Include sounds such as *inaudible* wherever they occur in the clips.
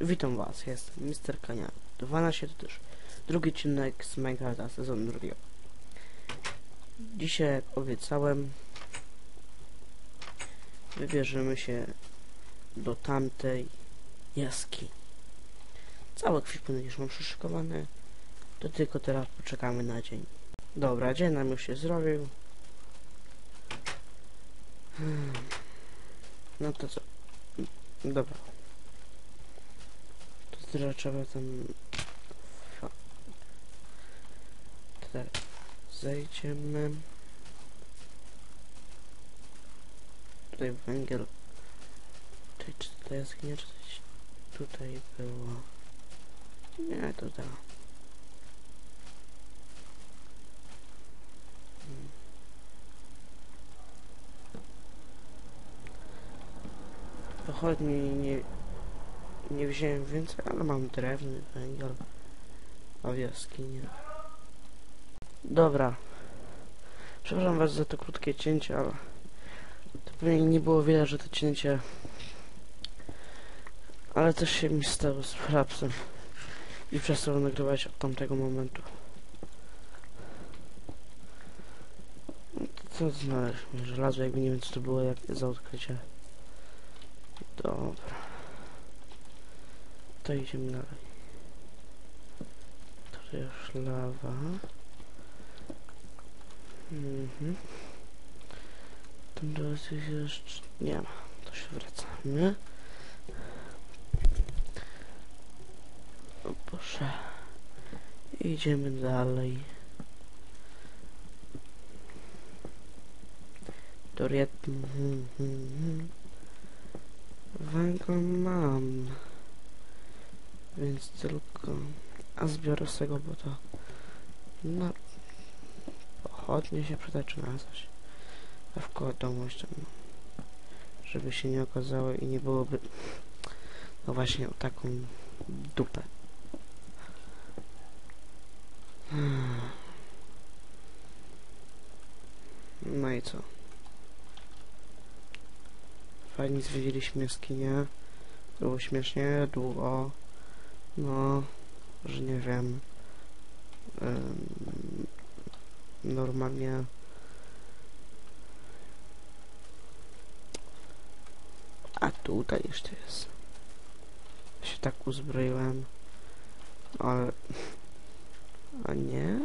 Witam was, jestem Mr. Kania. 12 to też drugi odcinek z Minecrafta sezonu drugiego. Dzisiaj, jak obiecałem, wybierzemy się do tamtej jaskini. Cały ekwipunek już mam przyszykowany, to tylko teraz poczekamy na dzień. Dobra, dzień nam już się zrobił. Hmm. No to co? Dobra. Teraz trzeba tam... Teraz zejdziemy. Tutaj węgiel. Tutaj czy to jaskinia, czy coś tutaj było? Nie, to da. Hmm. Pochodni nie, nie wziąłem więcej, ale mam drewny, węgiel, a w jaskinie. Dobra. Przepraszam was za to krótkie cięcie, ale to pewnie nie było widać, że to cięcie... Ale też się mi stało z frapsem i przestał nagrywać od tamtego momentu. Co znaleźliśmy? Żelazo, jakby nie wiem co to było jak za odkrycie. Dobra. To idziemy dalej. Tutaj już lawa. Mhm. Tam do coś jeszcze nie ma. To się wracamy. O Boże. Idziemy dalej. Doriet. Mhm, mhm. Węgla mam. Więc tylko... A zbiorę z tego, bo to... No... Pochodnie się przyda czy na coś. A w domu jeszcze mam. Żeby się nie okazało i nie byłoby... No właśnie taką dupę. No i co? Fajnie zwiedziliśmy jaskinię. Było śmiesznie, długo. No, że nie wiem. Ym, normalnie. A tutaj jeszcze jest. Się tak uzbroiłem. Ale... *laughs* A nie.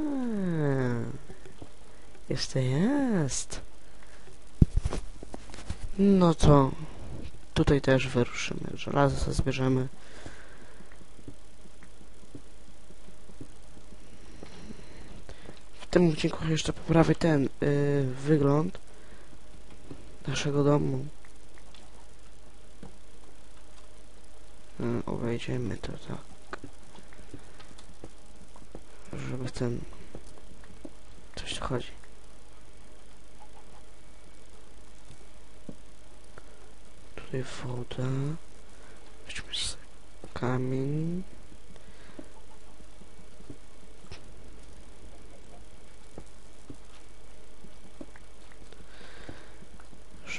Jeszcze jest. No to tutaj też wyruszymy. Żelazo zbierzemy. Tym odcinku jeszcze poprawię ten yy, wygląd naszego domu. Yy, obejdziemy to tak. Żeby ten... Coś tu chodzi. Tutaj woda. Weźmy kamień.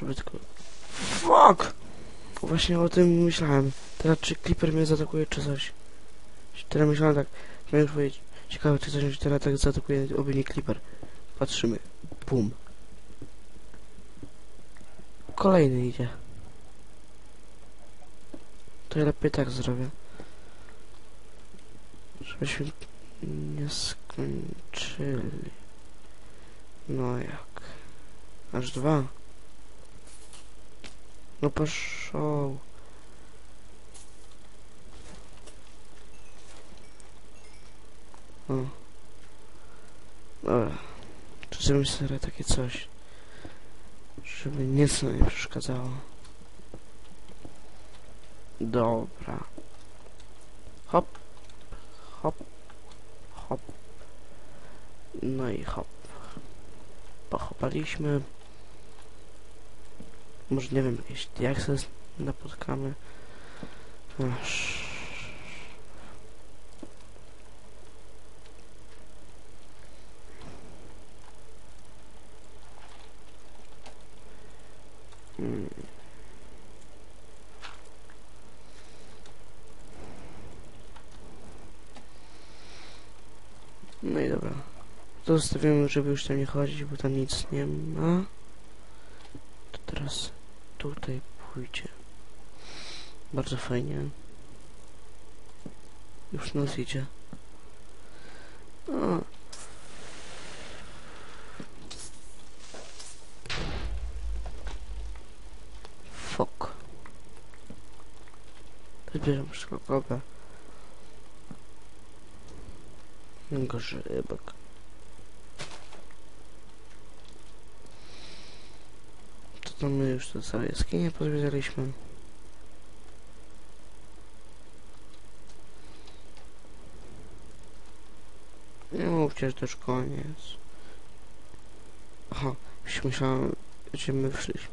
Tylko... Fuck! Właśnie o tym myślałem. Teraz czy Clipper mnie zaatakuje, czy coś. Teraz myślałem tak, miałem już powiedzieć. Ciekawe, czy coś mnie teraz tak zaatakuje, oby nie Clipper. Patrzymy. Bum. Kolejny idzie. To ja lepiej tak zrobię. Żebyśmy nie skończyli. No jak? Aż dwa. No poszło. O. Dobra. Tu zrobimy sobie takie coś. Żeby nic nie przeszkadzało. Dobra. Hop. Hop. Hop. No i hop. Pochopaliśmy. Może nie wiem, jak się napotkamy. Aż... Hmm. No i dobra. Zostawiamy, żeby już tam nie chodzić, bo tam nic nie ma. Tutaj pójdzie. Bardzo fajnie. Już nas idzie. O. Fok. Wybieram szkokowe. Grzybek. To to my już te całe jaskinie pozwiedzaliśmy. Nie mówcie, że to już koniec. Aha, już myślałem, że my wyszliśmy.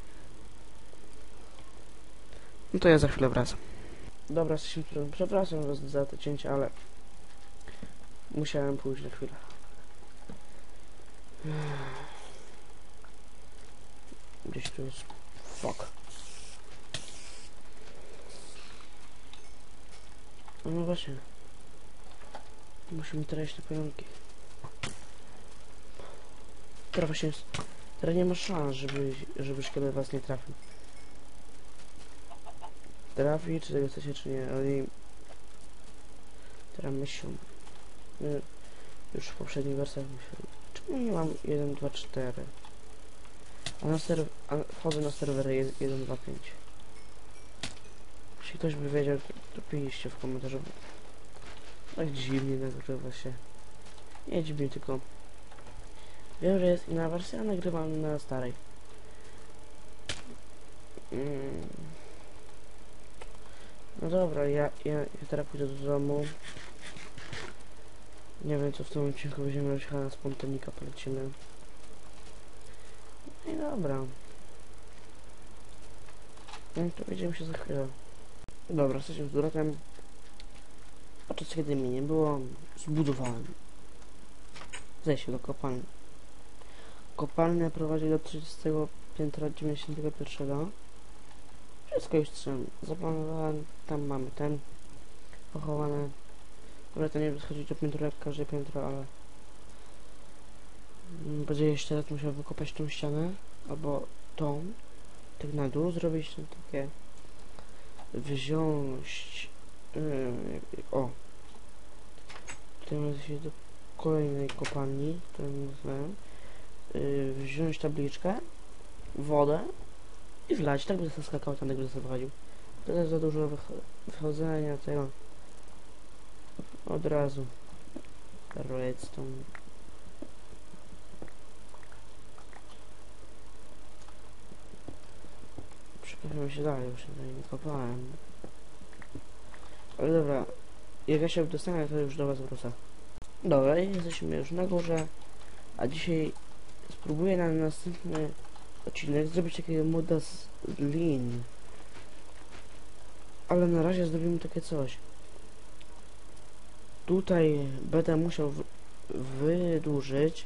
No to ja za chwilę wracam. Dobra. Przepraszam za to cięcie, ale musiałem pójść na chwilę. Gdzieś tu jest... Fuck. No właśnie. Musimy teraz na pająki. Teraz właśnie jest... Teraz nie ma szans, żeby, żeby szkielet was nie trafił. Trafi, czy tego chcecie, czy nie. Oni... Teraz myślą. My już w poprzednich wersjach myśleli. Czemu nie mam 1, 2, 4? A na serw... A wchodzę na serwery 1, 2, 5. Jeśli ktoś by wiedział, to, piszcie w komentarzu. Tak dziwnie nagrywa się. Nie dziwnie, tylko... Wiem, że jest inna wersja, a nagrywam na starej. Mm. No dobra, ja, ja, ja teraz pójdę do domu. Nie wiem co w tym odcinku będziemy robić, chyba spontanika polecimy. No i dobra. No to widzimy się za chwilę. Dobra, jesteśmy z Duratem. Podczas kiedy mnie nie było, zbudowałem zejście do kopalni. Kopalnia prowadzi do 30 piętra 91. Wszystko już trzem zaplanowałem. Tam mamy ten pochowany. Dobra, to nie schodzić do piętra każde piętro, ale będzie jeszcze raz musiał wykopać tą ścianę albo tą, tak na dół, zrobić tam takie wziąć yy, o tutaj się do kolejnej kopalni, którą nazwałem yy, wziąć tabliczkę wodę i wlać, tak by sobie skakał tam, sobie wychodził. To jest za dużo wycho wychodzenia tego. Od razu. Redstone. Przekopimy się dalej, już tutaj nie kopałem. Ale dobra, jak ja się dostanę, to już do was wrócę. Dobra, jesteśmy już na górze, a dzisiaj spróbuję na następny odcinek zrobić takiego moda z lin. Ale na razie zrobimy takie coś. Tutaj będę musiał wydłużyć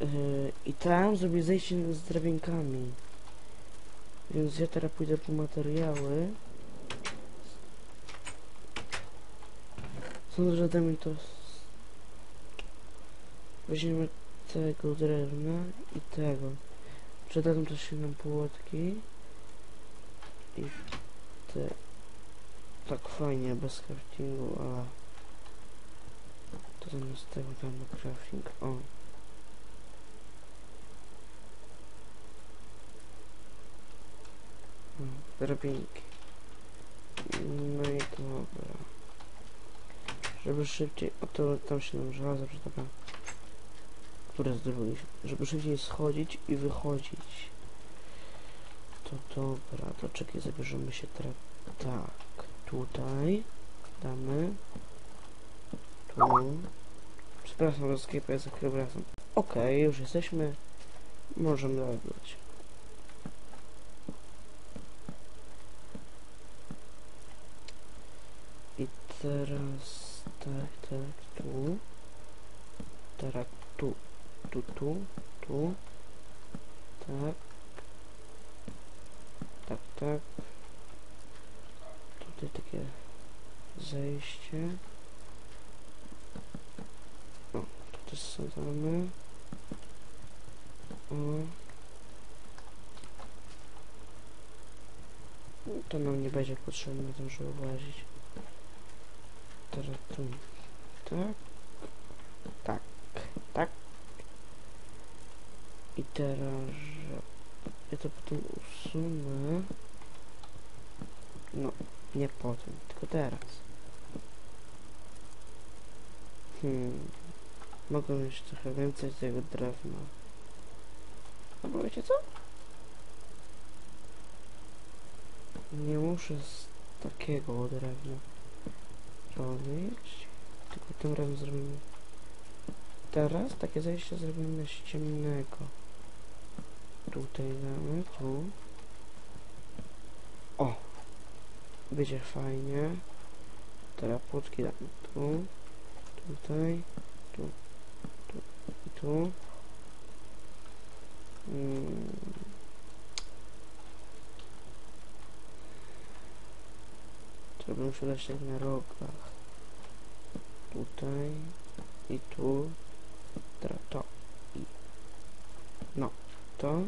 yy, i tam zrobię zejście z drabienkami. Więc ja teraz pójdę po materiały. Sądzę, że da mi to... Weźmiemy tego drewna i tego. Przydadzą też się nam płotki. I te... Tak fajnie, bez craftingu, a... To zamiast tego damy crafting, o. Drabinki. No i dobra. Żeby szybciej... O to tam się nam żelazo przyda które zdobyliśmy, żeby szybciej schodzić i wychodzić. To dobra, to czekaj, zabierzemy się teraz tak, tutaj damy, tu, przepraszam, ja za chwilę wracam. Okej, już jesteśmy, możemy nagrywać. I teraz tak, tak, tu, teraz tu, tu, tu, tu, tak, tak, tak, tutaj takie zejście, to sadzamy. O. To nam nie będzie potrzebne, to żeby Tak. Tak. Tak. I teraz, że ja to potem usunę. No, nie potem, tylko teraz. Hmm. Mogę mieć trochę więcej tego drewna. No bo wiecie co? Nie muszę z takiego drewna robić. Tylko tym razem zrobimy. Teraz takie zejście zrobimy z ciemnego. Tutaj damy, tu. O! Będzie fajnie. Teraz płotki damy tu. Tutaj. Tu. Tu. I tu. Mm. Trzeba muszę dać tak na rogach. Tutaj. I tu. Teraz to. I. No. To.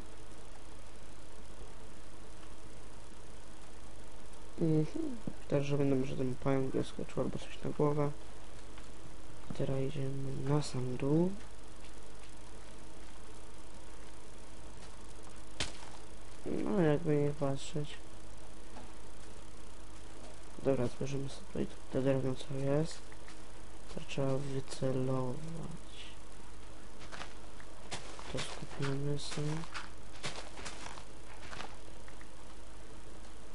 Mhm. Teraz, że będę może ten pająk wyskoczył albo coś na głowę. Teraz idziemy na sam dół. No, jakby nie patrzeć. Dobra, zbierzemy sobie te drewno, co jest. To trzeba wycelować. To skupimy sobie.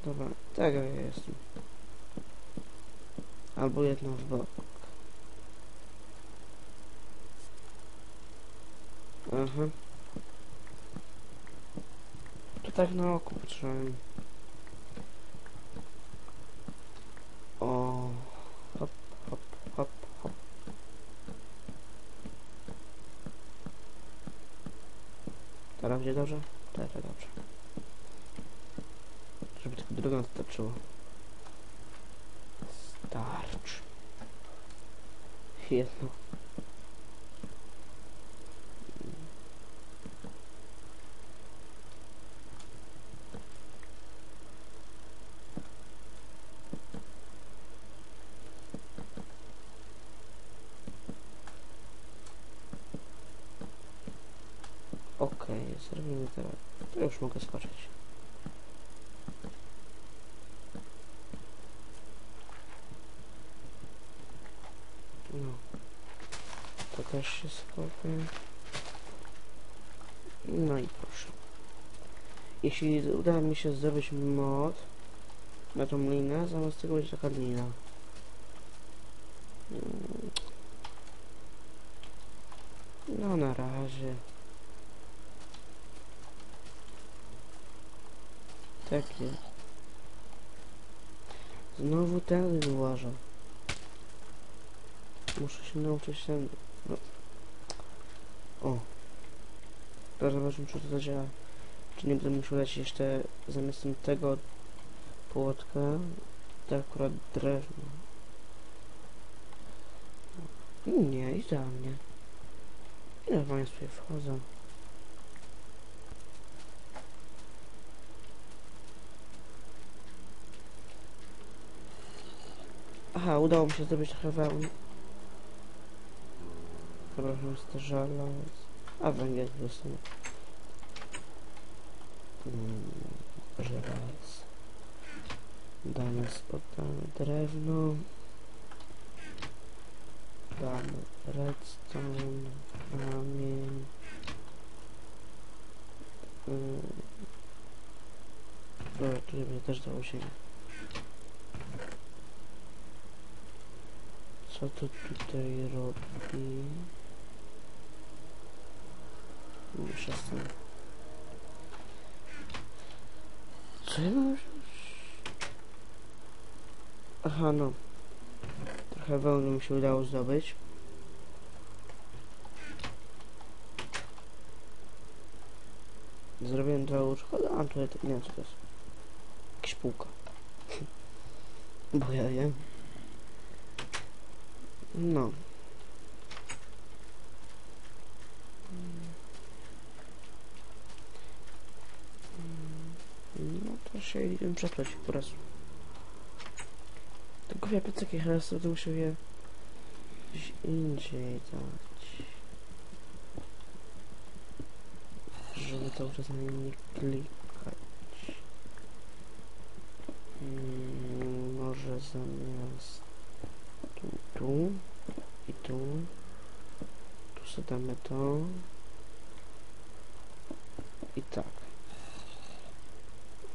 Dobra, tego ja jestem. Albo jedno w bok. Aha. To tak na oko patrzyłem. O, hop, hop, hop, hop. Teraz będzie dobrze? Teraz dobrze. Żeby tylko starczyło. Starcz. Jedno. Okej, zrobimy teraz. To już mogę skoczyć. No. To też się skopię. No i proszę. Jeśli uda mi się zrobić mod na tą linę, zamiast tego będzie taka lina. Mm. No na razie. Takie. Znowu ten uważam. Muszę się nauczyć ten... O. Teraz zobaczymy, czy to zadziała. Czy nie będę musiał dać jeszcze zamiast tego płotka, to akurat drewno. Nie, idealnie. I normalnie sobie wchodzę. Aha, udało mi się zdobyć trochę wełny. To żelaz. A węgiel dostanę. Mm, żelaz. Damy drewno. Damy redstone, kamień. Mm. Dobra, tu będzie też dało się. Co to tutaj robi? Muszę z tym... Co ja mam? Aha, no. Trochę wełny mi się udało zdobyć. Zrobiłem dwa łóżka, a tutaj to nie wiem co to jest. Jakaś półka. *laughs* Bo ja wiem. No. Się przetrwać po prostu. Tylko ja plecaki teraz będę musiał je gdzieś indziej dać. Żeby cały czas na nie klikać. Mm, może zamiast tu, tu i tu. Tu sobie damy to. I tak.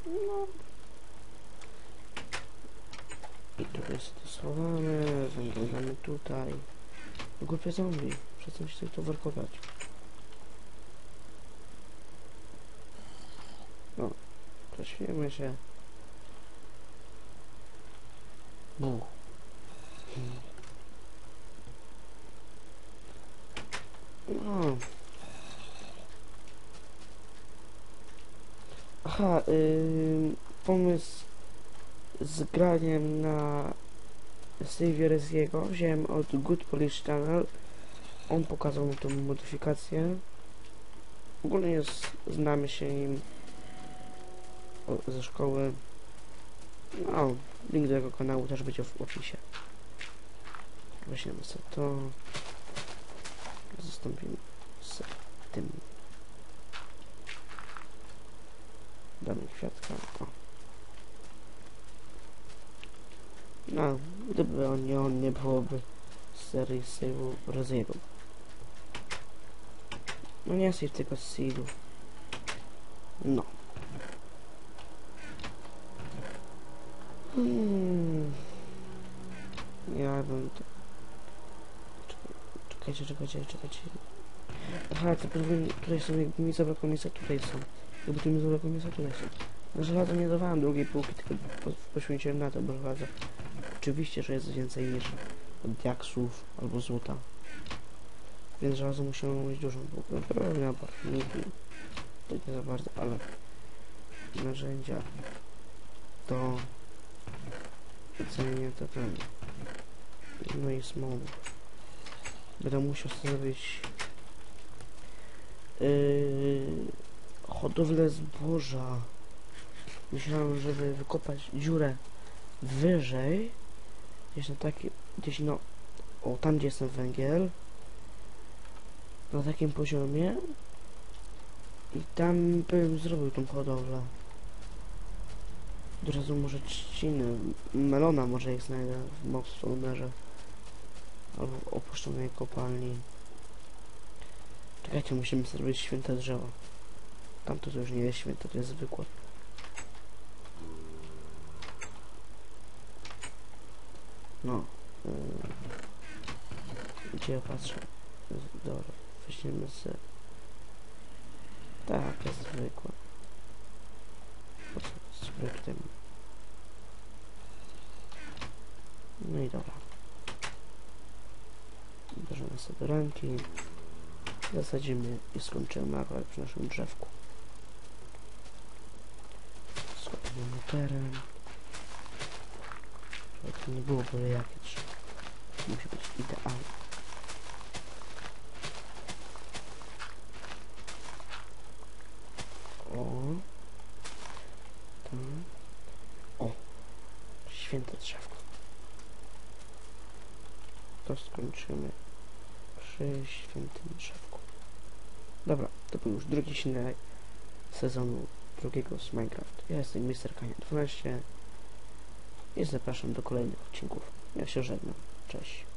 No. I tu jest to schowamy, zaglądamy tutaj. Głupie zombie, przestań się to workować. No, prześmiejmy się. Bu. No. Aha, ym, pomysł z graniem na Save Reziego wziąłem od Good Polish Channel. On pokazał mi tą modyfikację. Ogólnie jest, znamy się nim o, ze szkoły. No, link do jego kanału też będzie w opisie. Weźmiemy sobie to. Zastąpimy z tym. Damy kwiatka. O. No, gdyby on nie on, nie byłoby serii save'u Roziego. No nie save tylko seedu. No. Hmm. Ja bym to... Czekaj- Czekajcie, czekajcie, czekajcie. Aha, podwójne, tutaj są, jakby mi zabrakło miejsca, tutaj są. Jakby tu mi zabrakło miejsca, tutaj są. Na żelazo nie dawałem drugiej półki, tylko po, poświęciłem na to, bo żelazo. Oczywiście, że jest więcej niż diaksów albo złota. Więc żelazo musiałem mieć dużą barwniki. To nie za bardzo, ale narzędzia jedzenie to ten. No i smog. Będę musiał zrobić yy, hodowlę zboża. Myślałem, żeby wykopać dziurę wyżej. Gdzieś na taki, gdzieś no, o tam gdzie jest ten węgiel. Na takim poziomie. I tam bym zrobił tą hodowlę. Od razu może trzciny, melona może jak znajdę w Mobstonerze. Albo w opuszczonej kopalni. Czekajcie, musimy zrobić święte drzewo. Tamto to już nie jest święte, to jest zwykłe. No. Yy, gdzie ja patrzę? Dobra, weźmiemy z... Tak, jest zwykłe. Po co z zwykłym? No i dobra. Bierzemy sobie ręki. Zasadzimy i skończymy akurat przy naszym drzewku. Skopimy teren. To nie było byle jakie drzewo. Musi być idealne. O. Tam. O. Święte drzewko. To skończymy przy świętym drzewku. Dobra, to był już drugi odcinek sezonu drugiego z Minecraft. Ja jestem Mr. Kania 12 i zapraszam do kolejnych odcinków. Ja się żegnam. Cześć.